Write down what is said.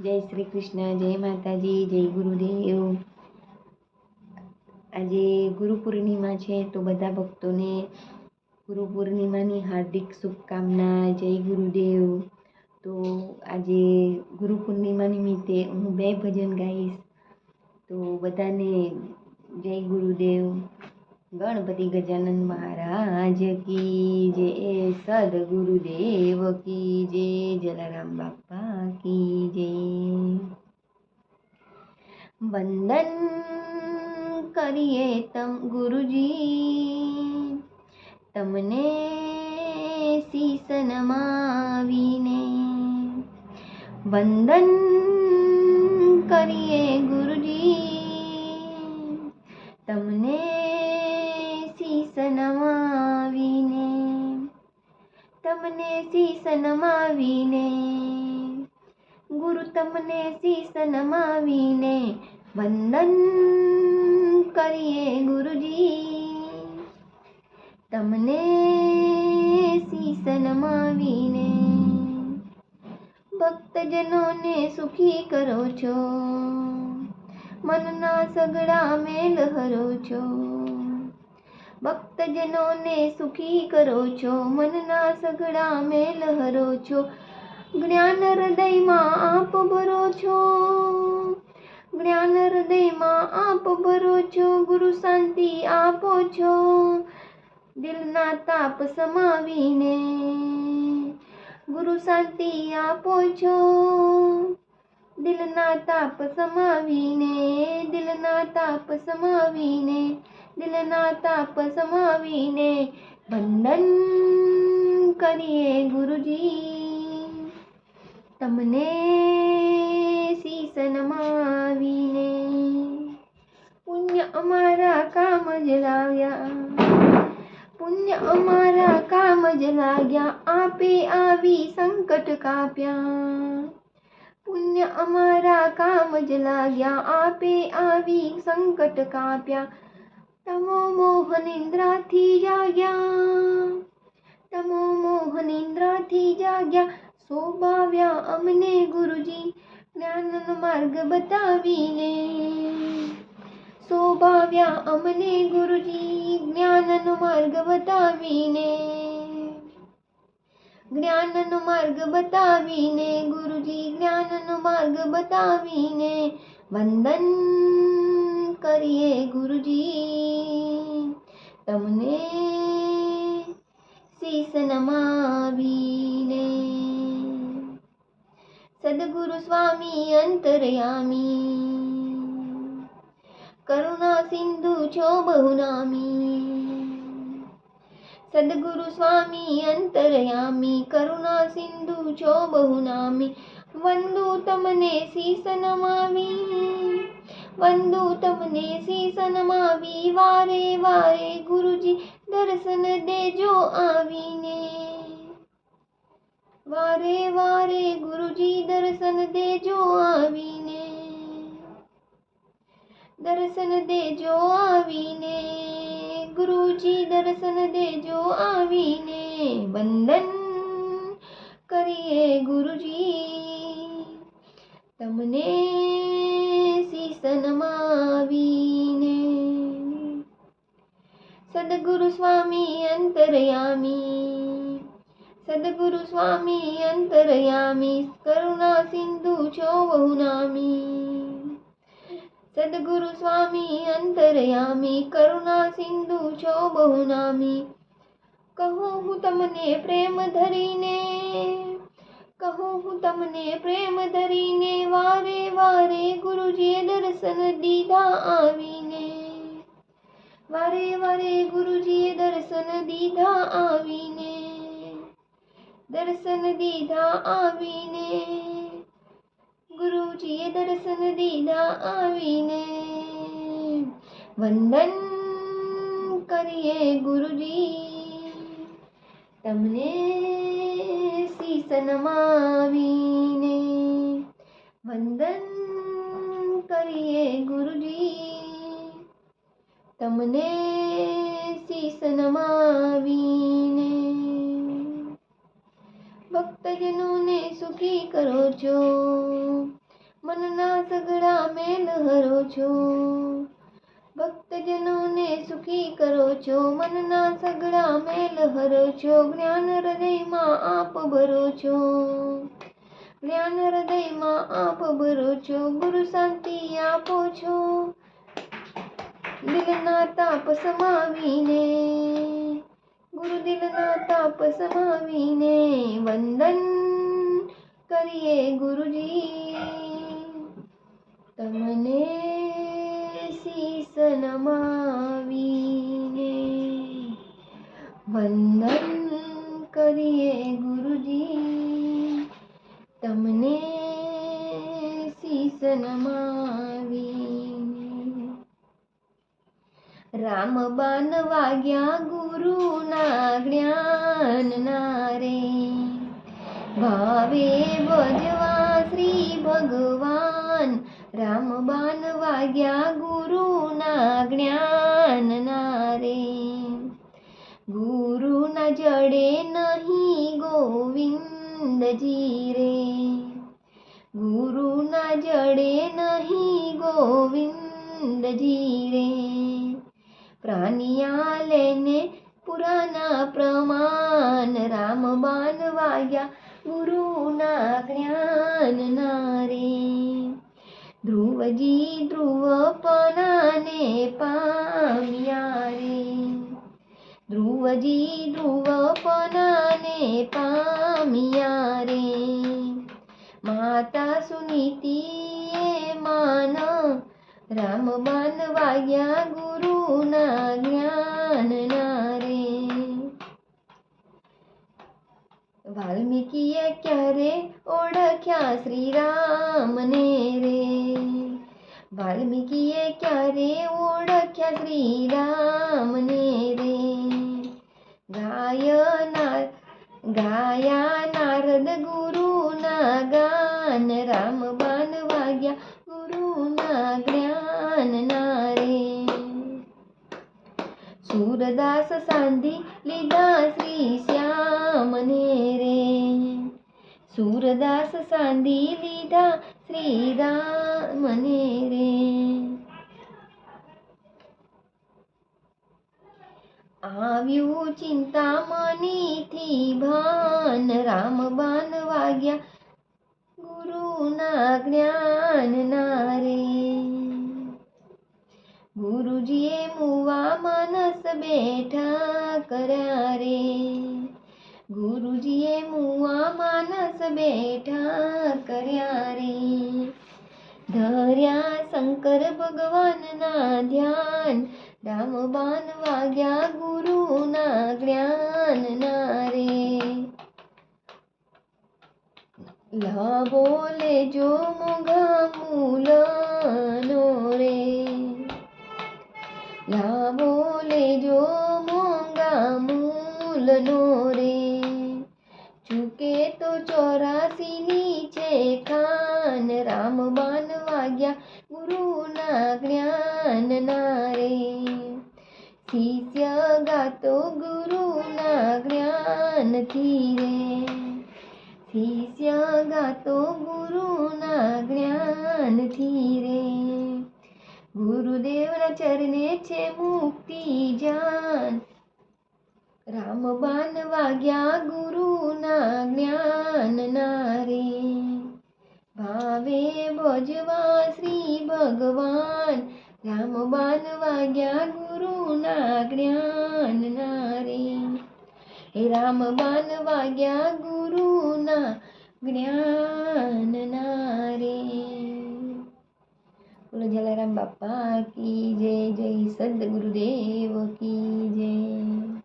જય શ્રી કૃષ્ણ જય માતાજી, જય ગુરુદેવ. આજે ગુરુ પૂર્ણિમા છે તો બધા ભક્તોને ગુરુ પૂર્ણિમાની હાર્દિક શુભકામના, જય ગુરુદેવ. તો આજે ગુરુ પૂર્ણિમા નિમિત્તે હું બે ભજન ગાઈશ. તો બધાને જય ગુરુદેવ. ગણપતિ ગજાનન મહારાજ કી જય, સદગુરુદેવ કી જય, જલારામ બાપા કી જય. વંદન કરીએ તમ ગુરુજી, તમને શીસ નમાવીને વંદન કરીએ ગુરુજી, તમને શીસ નમાવીને તમને શીસ નમાવીને ગુરુ તમને શીસ નમાવીને વંદન કરીએ ગુરુજી. તમને શીસ નમાવીને ભક્તજનોને સુખી કરો છો. મનના સગડા મેલ હરો છો. ભક્તજનોને સુખી કરો છો, મનના સઘળા મેં લહરો છો, જ્ઞાન હૃદયમાં આપ ભરો છો. જ્ઞાન હૃદયમાં આપ ભરો છો, ગુરુ શાંતિ આપો છો. દિલના તાપ સમાવીને ગુરુ શાંતિ આપો છો. દિલના તાપ સમાવીને, દિલના તાપ સમાવીને દિલના તાપ સમાવીને વંદન કરીએ ગુરુજી તમને શીસ નમાવીને પુણ્ય અમારા કામ જ લાવ્યા પુણ્ય અમારા કામ જ લાગ્યા આપે આવી સંકટ કાપ્યા પુણ્ય અમારા કામ જ લાગ્યા આપે આવી સંકટ કાપ્યા તમો મોહ નિંદ્રાથી જાગ્યા તમો મોહ નિંદ્રાથી જાગ્યા શોભાવ્યા અમને ગુરુજી જ્ઞાનનો માર્ગ બતાવીને શોભાવ્યા અમને ગુરુજી જ્ઞાનનો માર્ગ બતાવીને જ્ઞાનનો માર્ગ બતાવીને ગુરુજી જ્ઞાનનો માર્ગ બતાવીને વંદન કરીએ ગુરુજી. તમને શીશ નમાવીને. સદગુરુ સ્વામી અંતરયામી. કરુણા સિંધુ છો બહુનામી. સદગુરુ સ્વામી અંતરયામી. કરુણા સિંધુ છો બહુનામી. વંદુ તમને શીશ નમાવી. વંદુ તમને શીસનમાં વારે વારે ગુરુજી દર્શન દેજો આવીને. વારે વારે ગુરુજી દર્શન દેજો આવીને. દર્શન દેજો આવીને. ગુરુજી દર્શન દેજો આવીને. વંદન કરીએ ગુરુજી. તમને શીસ નમાવીને સદગુરુ સ્વામી અંતરયામી સદગુરુ સ્વામી અંતરયામી કરુણા સિંધુ છો બહુનામી સદગુરુ સ્વામી અંતરયામી કરુણા સિંધુ છો બહુનામી કહું હું તમને પ્રેમ ધરીને કહું હું તમને પ્રેમ ધરીને, વારે વારે ગુરુજીએ દર્શન દીધા આવીને. વારે વારે ગુરુજીએ દર્શન દીધા આવીને. દર્શન દીધા આવીને. ગુરુજીએ દર્શન દીધા આવીને. વંદન કરીએ ગુરુજી. તમને શીસ નમાવીને વંદન કરીએ ગુરુજી. તમને શીસ નમાવીને ભક્તજનોને સુખી કરો છો. હરો છો. ભક્તજનોને સુખી કરો છો, મનના સગળા મેલ હરો છો, જ્ઞાન હૃદયમાં આપ ભરો છો. જ્ઞાન હૃદયમાં આપ ભરો છો, ગુરુ શાંતિ આપો છો. દિલના તાપ સમાવીને, ગુરુ દિલના તાપ સમાવીને વંદન કરીએ ગુરુજી. તમને શીસ નમાવીને વંદન કરીએ ગુરુજી તમને શીસ નમાવીને રામબાન વાગ્યા ગુરુના જ્ઞાનના રે ભાવે ભજવા શ્રી ભગવાન રામબાન વાગ્યા ગુરુના જ્ઞાનના રે ગુરુના જડે નહીં ગોવિંદજી રે. ગુરુના જડે નહીં ગોવિંદજી રે. પ્રાણિયા લેને પુરાના પ્રમાણ રામબાન વાગ્યા ગુરુના જ્ઞાનના ધ્રુવજી ધ્રુવપનાને પામ્યા રે ધ્રુવજી ધ્રુવપનાને પામ્યા રે માતા સુનીતિએ માન રામબાન વાગ્યા ગુરુના જ્ઞાનના રે વાલ્મીકીએ ક્યારે ઓળખ્યા શ્રી રામને રે વાલ્મીકીએ ક્યારે ઓળખ્યા શ્રી રામને રે? ગાયનાર ગાયા નારદ ગુરુના ગાન રામબાન વાગ્યા ગુરુના જ્ઞાનના રે. સુરદાસ સાંધી લીધા શ્રી શ્યામને રે. સુરદાસ સાંધી લીધા શ્રી રામને રે આવ્યું ચિંતામણીથી ભાન રામ બાન વાગ્યા ગુરુના જ્ઞાનના રે ગુરુજીએ મુવા માનસ બેઠા કર્યા રે ગુરુજીએ મુવા માનસ બેઠા કર્યા રે. ધર્યા શંકર ભગવાનના ધ્યાન રામબાન વાગ્યા ગુરુના જ્ઞાનના રે. લાભો લેજો મોઘા મૂલનો રે. લાવો લેજો મોંઘા મૂલનો રે. ચૂકે તો ચોરાસીની છે ખાન રામબાન વાગ્યા, ગુરુના જ્ઞાનના રે શિષ્ય ગાતો ગુરુના જ્ઞાનથી રે. શિષ્ય ગાતો ગુરુના જ્ઞાનથી રે. ગુરુદેવના ચરણે છે મુક્તિ જાન. રામબાન વાગ્યા ગુરુના જ્ઞાનના રે ભાવે ભજવા શ્રી ભગવાન રામબાન વાગ્યા ગુરુના જ્ઞાનના રે હે રામબાન વાગ્યા ગુરુના જ્ઞાનના રે બોલો જલારામ બાપા કી જય જય સદગુરુદેવ કી જય.